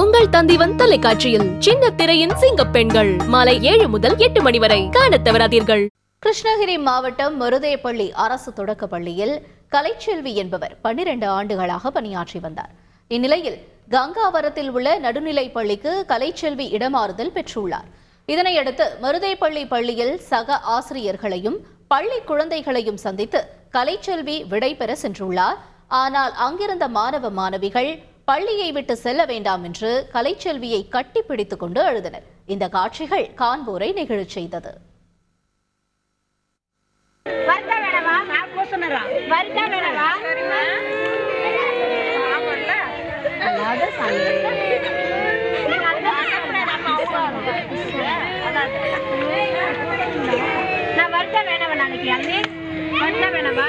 உங்கள் தந்திவன் தொலைக்காட்சியில் சின்ன திரையின் சிங்க பெண்கள். மாலை ஏழு முதல் எட்டு மணி வரை காண தவறாதீர்கள். கிருஷ்ணகிரி மாவட்டம் மருதேப்பள்ளி அரசு தொடக்க பள்ளியில் கலைச்செல்வி என்பவர் பன்னிரண்டு ஆண்டுகளாக பணியாற்றி வந்தார். இந்நிலையில் கங்காவரத்தில் உள்ள நடுநிலை பள்ளிக்கு கலைச்செல்வி இடமாறுதல் பெற்றுள்ளார். இதனையடுத்து மருதேப்பள்ளி பள்ளியில் சக ஆசிரியர்களையும் பள்ளி குழந்தைகளையும் சந்தித்து கலைச்செல்வி விடைபெற சென்றுள்ளார். ஆனால் அங்கிருந்த மாணவ மாணவிகள் பள்ளியை விட்டு செல்ல வேண்டாம் என்று கலைச்செல்வியை கட்டிப்பிடித்துக் கொண்டு அழுதனர். இந்த காட்சிகள் காண்போரை நெகிழச் செய்தது. நான் வருத்த வேணவா நாளைக்கு அண்ணே? வருத்த வேணவா